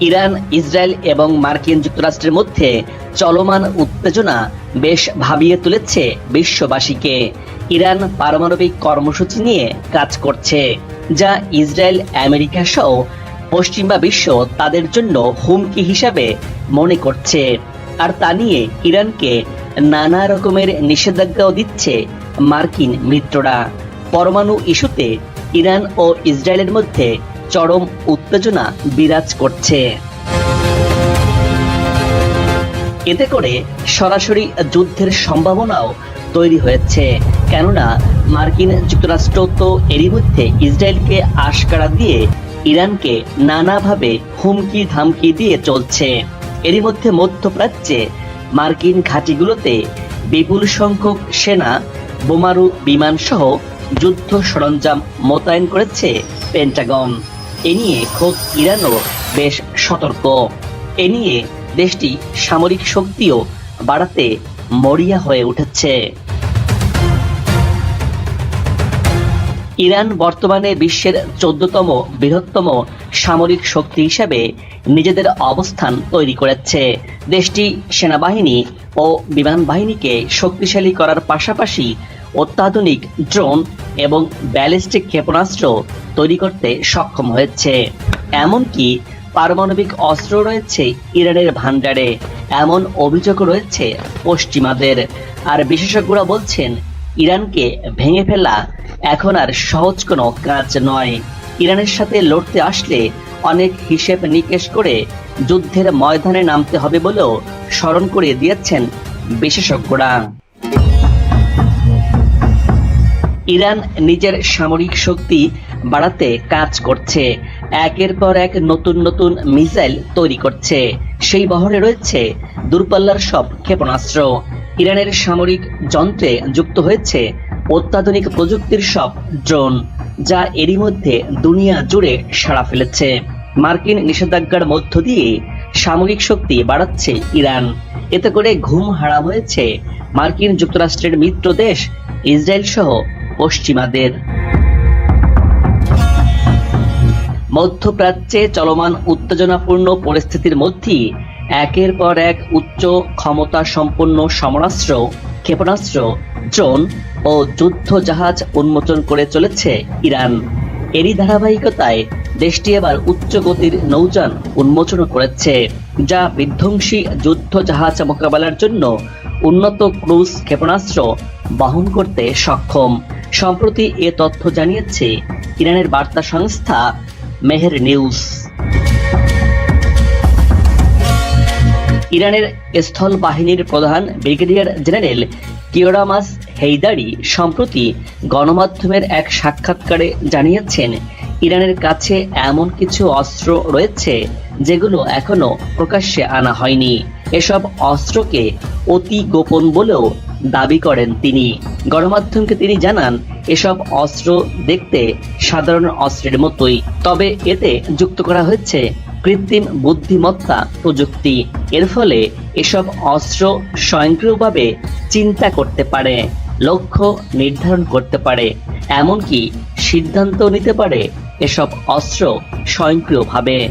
Iran, Israel এবং মার্কিন যুক্তরাষ্ট্রের মধ্যে চলমান উত্তেজনা বেশ ভাবিয়ে তুলেছে বিশ্ববাসীকে। ইরান পারমাণবিক কর্মসূচি নিয়ে কাজ করছে, যা ইসরায়েল, আমেরিকা সহ পশ্চিমা বিশ্ব তাদের জন্য হুমকি হিসাবে মনে করছে। আর তা নিয়ে ইরানকে নানা রকমের নিষেধাজ্ঞাও দিচ্ছে মার্কিন মিত্ররা। পরমাণু ইস্যুতে ইরান ও ইসরায়েলের মধ্যে চরম উত্তেজনা বিরাজ করছে। এতে করে সরাসরি যুদ্ধের সম্ভাবনাও তৈরি হয়েছে। কেননা, মার্কিন যুক্তরাষ্ট্র তো এরই মধ্যে ইসরায়েলকে আশকারা দিয়ে ইরানকে নানাভাবে হুমকি ধামকি দিয়ে চলছে। এরই মধ্যে মধ্যপ্রাচ্যে মার্কিন ঘাঁটিগুলোতে বিপুল সংখ্যক সেনা, বোমারু বিমান সহ যুদ্ধ সরঞ্জাম মোতায়েন করেছে পেন্টাগন এ নিয়ে খোদ ইরানও বেশ সতর্ক। এ নিয়ে দেশটি সামরিক শক্তিও বাড়াতে মরিয়া হয়ে উঠেছে। ইরান বর্তমানে বিশ্বের চোদ্দতম বৃহত্তম সামরিক শক্তি হিসেবে নিজেদের অবস্থান তৈরি করেছে। দেশটি সেনাবাহিনী ও বিমান বাহিনীকে শক্তিশালী করার পাশাপাশি অত্যাধুনিক ড্রোন এবং ব্যালিস্টিক ক্ষেপণাস্ত্র তৈরি করতে সক্ষম হয়েছে। এমনকি পারমাণবিক অস্ত্র রয়েছে ইরানের ভান্ডারে এমন অভিযোগ রয়েছে পশ্চিমাদের। আর বিশেষজ্ঞরা বলছেন, ইরানকে ভেঙে ফেলা এখন আর সহজ কোনো কাজ নয়। ইরানের সাথে লড়তে আসলে অনেক হিসেব নিকেশ করে যুদ্ধের ময়দানে নামতে হবে বলেও স্মরণ করিয়ে দিয়েছেন বিশেষজ্ঞরা। ইরান নিজের সামরিক শক্তি বাড়াতে কাজ করছে। একের পর এক নতুন নতুন মিসাইল তৈরি করছে। সেই বহরে রয়েছে দূরপাল্লার সব ক্ষেপণাস্ত্র। ইরানের সামরিক যন্ত্রে যুক্ত হয়েছে অত্যাধুনিক প্রযুক্তির সব ড্রোন, যা এরই মধ্যে দুনিয়া জুড়ে সাড়া ফেলেছে। মার্কিন নিষেধাজ্ঞার মধ্য দিয়ে সামরিক শক্তি বাড়াচ্ছে ইরান। এতে করে ঘুম হারাম হয়েছে মার্কিন যুক্তরাষ্ট্রের মিত্র দেশ ইসরায়েল সহ পশ্চিমাদের। মধ্যপ্রাচ্যে চলমান উত্তেজনাপূর্ণ পরিস্থিতির মধ্যেই একের পর এক উচ্চ ক্ষমতা সম্পন্ন সমরাস্ত্র, ক্ষেপণাস্ত্র, ড্রোন ও যুদ্ধ জাহাজ উন্মোচন করে চলেছে ইরান। এরই ধারাবাহিকতায় দেশটি এবার উচ্চ গতির নৌযান উন্মোচন করেছে, যা বিধ্বংসী যুদ্ধ জাহাজ মোকাবেলার জন্য উন্নত ক্রুজ ক্ষেপণাস্ত্র বহন করতে সক্ষম। সম্প্রতি এ তথ্য জানিয়েছে ইরানের বার্তা সংস্থা মেহের নিউজ। ইরানের স্থল বাহিনীর প্রধান ব্রিগেডিয়ার জেনারেল কিওরামাস হেইদারি সম্প্রতি গণমাধ্যমের এক সাক্ষাৎকারে জানিয়েছেন, ইরানের কাছে এমন কিছু অস্ত্র রয়েছে যেগুলো এখনও প্রকাশ্যে আনা হয়নি। এসব অস্ত্রকে অতি গোপন বলেও দাবি করেন তিনি। গণমাধ্যমকে তিনি জানান, এসব অস্ত্র দেখতে সাধারণ অস্ত্রের মতোই, তবে এতে যুক্ত করা হয়েছে কৃত্রিম বুদ্ধিমত্তা প্রযুক্তি। এর ফলে এসব অস্ত্র স্বয়ংক্রিয়ভাবে চিন্তা করতে পারে, লক্ষ্য নির্ধারণ করতে পারে, এমনকি সিদ্ধান্ত নিতে পারে এসব অস্ত্র স্বয়ংক্রিয়ভাবে।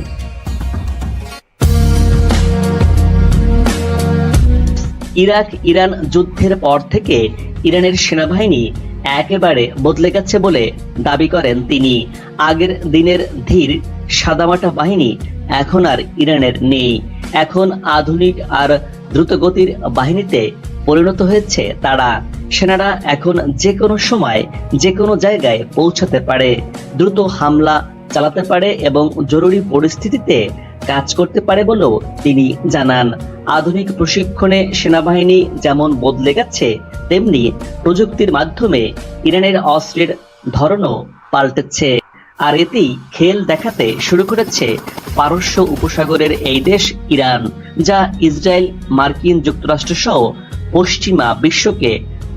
ইরাক, ইরান যুদ্ধের পর থেকে ইরানের সেনাবাহিনী একেবারে বদলে গেছে বলে দাবি করেন তিনি। আগের দিনের ধীর সাদামাটা বাহিনী এখন আর ইরানের নেই। এখন আধুনিক আর দ্রুতগতির বাহিনীতে পরিণত হয়েছে তারা। সেনারা এখন যে কোনো সময়, যে কোনো জায়গায় পৌঁছাতে পারে, দ্রুত হামলা চালাতে পারে এবং জরুরি পরিস্থিতিতে কাজ করতে পারে বলেও তিনি জানান। আধুনিক প্রশিক্ষণে সেনাবাহিনী যেমন বদলে গেছে, তেমনি প্রযুক্তির মাধ্যমে ইরানের অস্ত্রের ধরনও পাল্টেছে। আর এতেই খেল দেখাতে শুরু করেছে পারস্য উপসাগরের এই দেশ ইরান, যা ইসরায়েল, মার্কিন যুক্তরাষ্ট্র সহ পশ্চিমা বিশ্বকে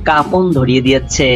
কাঁপন ধরিয়ে দিয়েছে।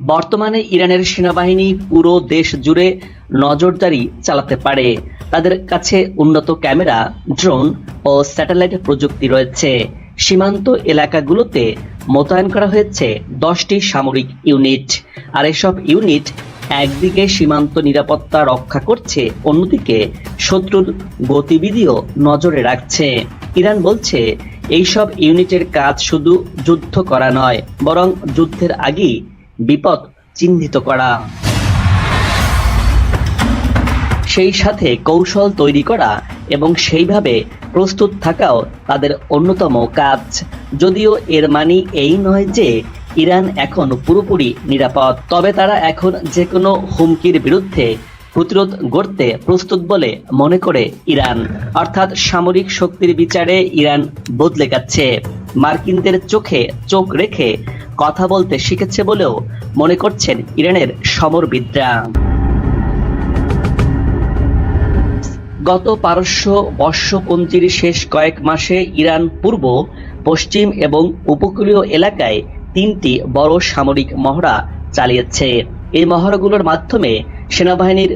বর্তমানে ইরানের সেনাবাহিনী পুরো দেশ জুড়ে নজরদারি চালাতে পারে। তাদের কাছে উন্নত ক্যামেরা, ড্রোন ও স্যাটেলাইট প্রযুক্তি রয়েছে। সীমান্ত এলাকাগুলোতে মোতায়েন করা হয়েছে দশটি সামরিক ইউনিট। আর এসব ইউনিট একদিকে সীমান্ত নিরাপত্তা রক্ষা করছে, অন্যদিকে শত্রুর গতিবিধিও নজরে রাখছে। ইরান বলছে, এইসব ইউনিটের কাজ শুধু যুদ্ধ করা নয়, বরং যুদ্ধের আগেই বিপদ চিহ্নিত করা। সেই সাথে কৌশল তৈরি করা এবং সেইভাবে প্রস্তুত থাকাও তাদের অন্যতম কাজ। যদিও এর মানে এই নয় যে ইরান এখন পুরোপুরি নিরাপদ, তবে তারা এখন যে কোনো হুমকির বিরুদ্ধে প্রতিরোধ গড়তে প্রস্তুত বলে মনে করে ইরান। অর্থাৎ সামরিক শক্তির বিচারে ইরান বদলে গেছে। মার্কিনদের চোখে চোখ রেখে কথা বলতে শিখেছে বলেও মনে করছেন ইরানের সমরবিদরা। গত পারস্য বর্ষপঞ্জির শেষ কয়েক মাসে ইরান পূর্ব, পশ্চিম এবং উপকূলীয় এলাকায় তিনটি বড় সামরিক মহড়া চালিয়েছে। এই মহড়াগুলোর মাধ্যমে সেনাবাহিনীর